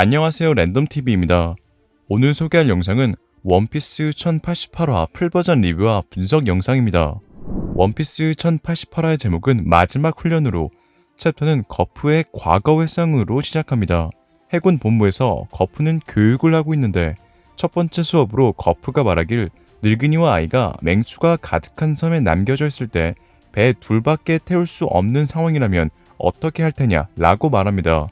안녕하세요 랜덤TV입니다. 오늘 소개할 영상은 원피스 1088화 풀버전 리뷰와 분석 영상입니다. 원피스 1088화의 제목은 마지막 훈련으로 챕터는 거프의 과거 회상으로 시작합니다. 해군 본부에서 거프는 교육을 하고 있는데 첫 번째 수업으로 거프가 말하길 늙은이와 아이가 맹수가 가득한 섬에 남겨져 있을 때 배 둘밖에 태울 수 없는 상황이라면 어떻게 할 테냐 라고 말합니다.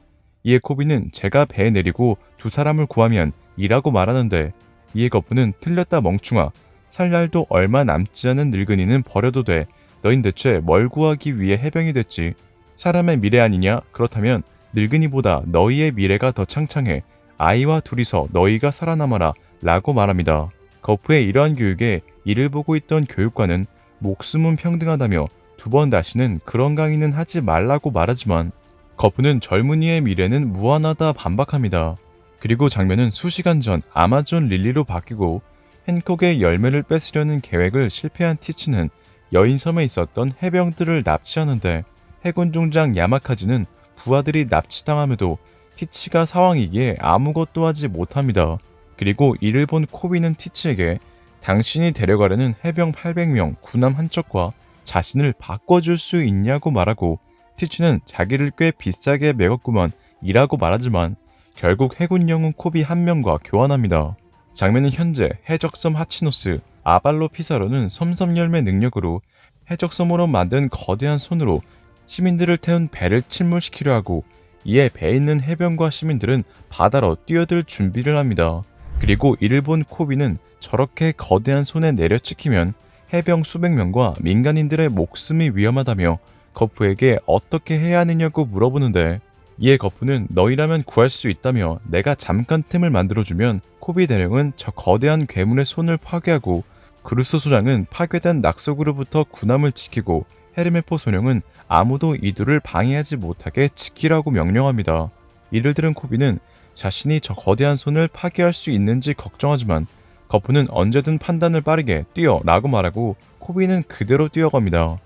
이에 코비는 제가 배에 내리고 두 사람을 구하면 이라고 말하는데 이에 거프는 틀렸다 멍충아. 살 날도 얼마 남지 않은 늙은이는 버려도 돼. 너흰 대체 뭘 구하기 위해 해병이 됐지? 사람의 미래 아니냐? 그렇다면 늙은이보다 너희의 미래가 더 창창해. 아이와 둘이서 너희가 살아남아라 라고 말합니다. 거프의 이러한 교육에 이를 보고 있던 교육관은 목숨은 평등하다며 두 번 다시는 그런 강의는 하지 말라고 말하지만 거프는 젊은이의 미래는 무한하다 반박합니다. 그리고 장면은 수시간 전 아마존 릴리로 바뀌고 헨콕의 열매를 뺏으려는 계획을 실패한 티치는 여인섬에 있었던 해병들을 납치하는데 해군 중장 야마카즈는 부하들이 납치당함에도 티치가 사왕이기에 아무것도 하지 못합니다. 그리고 이를 본 코비는 티치에게 당신이 데려가려는 해병 800명 군함 한 척과 자신을 바꿔줄 수 있냐고 말하고 티치는 자기를 꽤 비싸게 매겼구먼 이라고 말하지만 결국 해군 영웅 코비 한 명과 교환합니다. 장면은 현재 해적섬 하치노스 아발로 피사로는 섬섬열매 능력으로 해적섬으로 만든 거대한 손으로 시민들을 태운 배를 침몰시키려 하고 이에 배에 있는 해병과 시민들은 바다로 뛰어들 준비를 합니다. 그리고 이를 본 코비는 저렇게 거대한 손에 내려찍히면 해병 수백 명과 민간인들의 목숨이 위험하다며 거프에게 어떻게 해야 하느냐고 물어보는데 이에 거프는 너희라면 구할 수 있다며 내가 잠깐 틈을 만들어주면 코비 대령은 저 거대한 괴물의 손을 파괴하고 그루스 소장은 파괴된 낙석으로부터 군함을 지키고 헤르메포 소령은 아무도 이들을 방해하지 못하게 지키라고 명령합니다. 이를 들은 코비는 자신이 저 거대한 손을 파괴할 수 있는지 걱정하지만 거프는 언제든 판단을 빠르게 뛰어 라고 말하고 코비는 그대로 뛰어갑니다.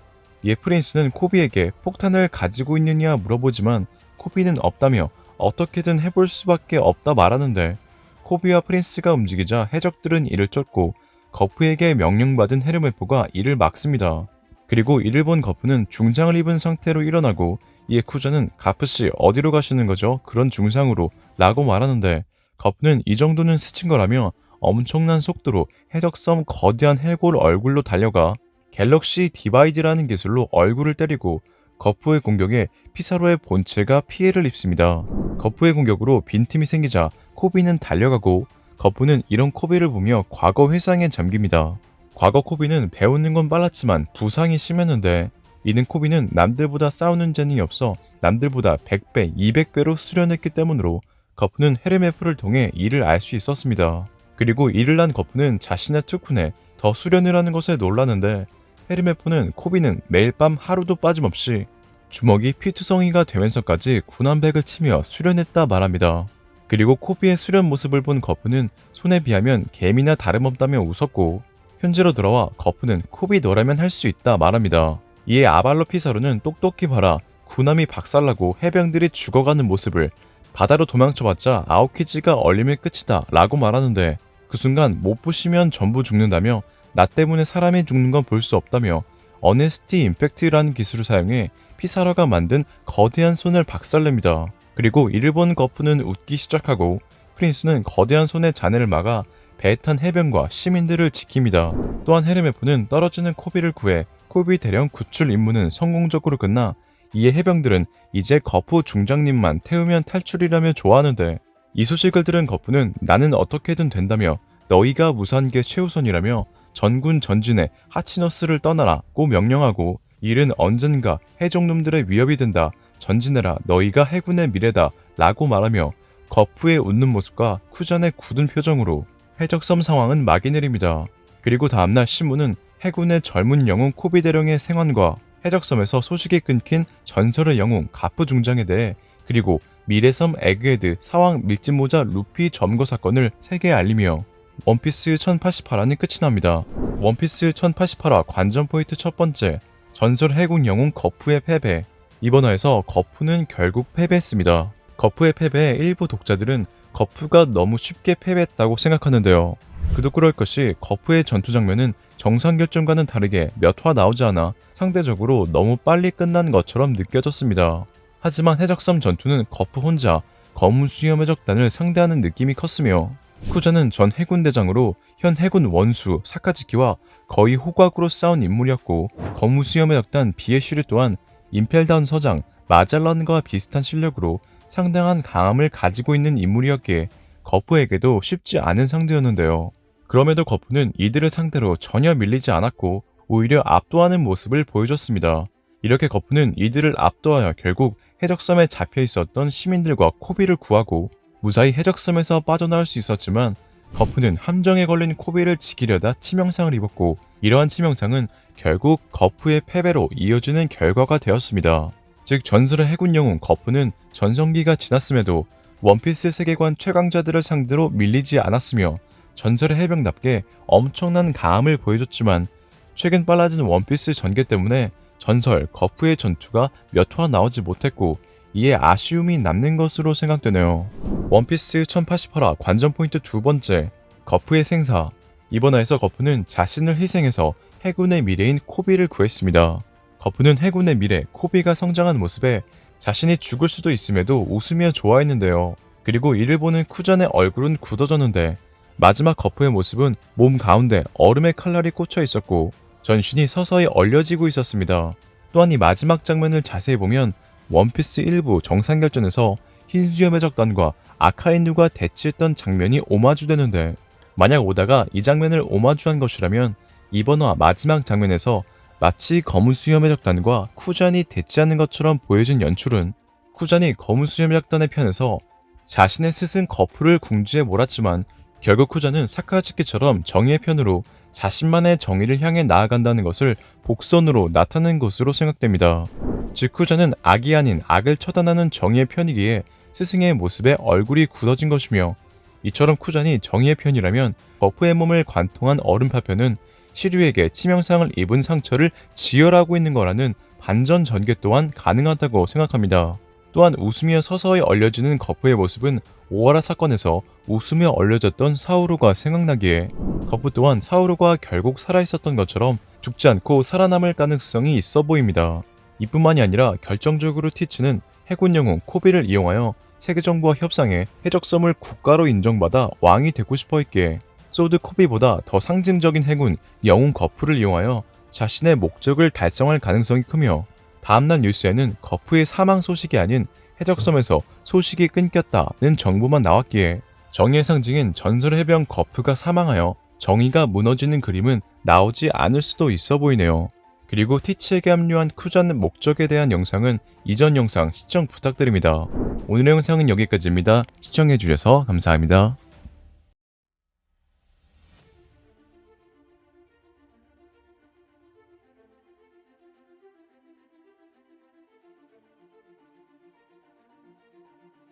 이에 프린스는 코비에게 폭탄을 가지고 있느냐 물어보지만 코비는 없다며 어떻게든 해볼 수밖에 없다 말하는데 코비와 프린스가 움직이자 해적들은 이를 쫓고 거프에게 명령받은 헤르메포가 이를 막습니다. 그리고 이를 본 거프는 중상을 입은 상태로 일어나고 이에 쿠자는 가프씨 어디로 가시는 거죠? 그런 중상으로 라고 말하는데 거프는 이 정도는 스친 거라며 엄청난 속도로 해적섬 거대한 해골 얼굴로 달려가 갤럭시 디바이드라는 기술로 얼굴을 때리고 거프의 공격에 피사로의 본체가 피해를 입습니다. 거프의 공격으로 빈틈이 생기자 코비는 달려가고 거프는 이런 코비를 보며 과거 회상에 잠깁니다. 과거 코비는 배우는 건 빨랐지만 부상이 심했는데 이는 코비는 남들보다 싸우는 재능이 없어 남들보다 100배, 200배로 수련했기 때문으로 거프는 헤르메프를 통해 이를 알 수 있었습니다. 그리고 이를 난 거프는 자신의 투쿤에 더 수련을 하는 것에 놀라는데 헤르메포는 코비는 매일 밤 하루도 빠짐없이 주먹이 피투성이가 되면서까지 군함백을 치며 수련했다 말합니다. 그리고 코비의 수련 모습을 본 거프는 손에 비하면 개미나 다름없다며 웃었고 현재로 돌아와 거프는 코비 너라면 할 수 있다 말합니다. 이에 아발로 피사로는 똑똑히 봐라 군함이 박살나고 해병들이 죽어가는 모습을 바다로 도망쳐봤자 아오키지가 얼리면 끝이다 라고 말하는데 그 순간 못 부시면 전부 죽는다며 나 때문에 사람이 죽는 건 볼 수 없다며 어네스티 임팩트라는 기술을 사용해 피사라가 만든 거대한 손을 박살냅니다. 그리고 이를 본 거프는 웃기 시작하고 프린스는 거대한 손의 잔해를 막아 배에 탄 해병과 시민들을 지킵니다. 또한 헤르메프는 떨어지는 코비를 구해 코비 대령 구출 임무는 성공적으로 끝나 이에 해병들은 이제 거프 중장님만 태우면 탈출이라며 좋아하는데 이 소식을 들은 거프는 나는 어떻게든 된다며 너희가 무사한 게 최우선이라며 전군 전진에 하치너스를 떠나라고 명령하고 일은 언젠가 해적놈들의 위협이 된다. 전진해라. 너희가 해군의 미래다. 라고 말하며 거프의 웃는 모습과 쿠전의 굳은 표정으로 해적섬 상황은 막이 내립니다. 그리고 다음날 신문은 해군의 젊은 영웅 코비 대령의 생환과 해적섬에서 소식이 끊긴 전설의 영웅 가프 중장에 대해 그리고 미래섬 에그헤드 사왕 밀짚모자 루피 점거 사건을 세계에 알리며 원피스 1088화는 끝이 납니다. 원피스 1088화 관전 포인트 첫 번째 전설 해군 영웅 거프의 패배 이번 화에서 거프는 결국 패배했습니다. 거푸의 패배에 일부 독자들은 거푸가 너무 쉽게 패배했다고 생각하는데요. 그도 그럴 것이 거푸의 전투 장면은 정상 결정과는 다르게 몇 화 나오지 않아 상대적으로 너무 빨리 끝난 것처럼 느껴졌습니다. 하지만 해적섬 전투는 거푸 혼자 검은 수염 해적단을 상대하는 느낌이 컸으며 쿠자는 전 해군 대장으로 현 해군 원수 사카지키와 거의 호각으로 싸운 인물이었고 검은 수염 해적단 비에슈리 또한 임펠다운 서장 마잘런과 비슷한 실력으로 상당한 강함을 가지고 있는 인물이었기에 거푸에게도 쉽지 않은 상대였는데요. 그럼에도 거푸는 이들을 상대로 전혀 밀리지 않았고 오히려 압도하는 모습을 보여줬습니다. 이렇게 거푸는 이들을 압도하여 결국 해적섬에 잡혀 있었던 시민들과 코비를 구하고 무사히 해적섬에서 빠져나올 수 있었지만 거푸는 함정에 걸린 코비를 지키려다 치명상을 입었고 이러한 치명상은 결국 거푸의 패배로 이어지는 결과가 되었습니다. 즉 전설의 해군 영웅 거푸는 전성기가 지났음에도 원피스 세계관 최강자들을 상대로 밀리지 않았으며 전설의 해병답게 엄청난 강함을 보여줬지만 최근 빨라진 원피스 전개 때문에 전설 거푸의 전투가 몇 화 나오지 못했고 이에 아쉬움이 남는 것으로 생각되네요. 원피스 1088화 관전 포인트 두 번째 거푸의 생사 이번 화에서 거푸는 자신을 희생해서 해군의 미래인 코비를 구했습니다. 거푸는 해군의 미래 코비가 성장한 모습에 자신이 죽을 수도 있음에도 웃으며 좋아했는데요. 그리고 이를 보는 쿠전의 얼굴은 굳어졌는데 마지막 거푸의 모습은 몸 가운데 얼음의 칼날이 꽂혀 있었고 전신이 서서히 얼려지고 있었습니다. 또한 이 마지막 장면을 자세히 보면 원피스 1부 정상결전에서 흰수염 해적단과 아카인누가 대치했던 장면이 오마주되는데 만약 오다가 이 장면을 오마주한 것이라면 이번 화 마지막 장면에서 마치 검은 수염 해적단과 쿠잔이 대치하는 것처럼 보여진 연출은 쿠잔이 검은 수염 해적단의 편에서 자신의 스승 거푸를 궁지에 몰았지만 결국 쿠잔은 사카츠키처럼 정의의 편으로 자신만의 정의를 향해 나아간다는 것을 복선으로 나타낸 것으로 생각됩니다. 즉 쿠잔은 악이 아닌 악을 처단하는 정의의 편이기에 스승의 모습에 얼굴이 굳어진 것이며 이처럼 쿠잔이 정의의 편이라면 버프의 몸을 관통한 얼음 파편은 시류에게 치명상을 입은 상처를 지혈하고 있는 거라는 반전 전개 또한 가능하다고 생각합니다. 또한 웃으며 서서히 얼려지는 거푸의 모습은 오하라 사건에서 웃으며 얼려졌던 사우루가 생각나기에 거푸 또한 사우루가 결국 살아있었던 것처럼 죽지 않고 살아남을 가능성이 있어 보입니다. 이뿐만이 아니라 결정적으로 티츠는 해군 영웅 코비를 이용하여 세계 정부와 협상해 해적섬을 국가로 인정받아 왕이 되고 싶어 했기에 소드 코비보다 더 상징적인 해군 영웅 거푸를 이용하여 자신의 목적을 달성할 가능성이 크며 다음날 뉴스에는 거푸의 사망 소식이 아닌 해적섬에서 소식이 끊겼다는 정보만 나왔기에 정의의 상징인 전설 해병 거푸가 사망하여 정의가 무너지는 그림은 나오지 않을 수도 있어 보이네요. 그리고 티치에게 합류한 쿠잔 목적에 대한 영상은 이전 영상 시청 부탁드립니다. 오늘의 영상은 여기까지입니다. 시청해주셔서 감사합니다.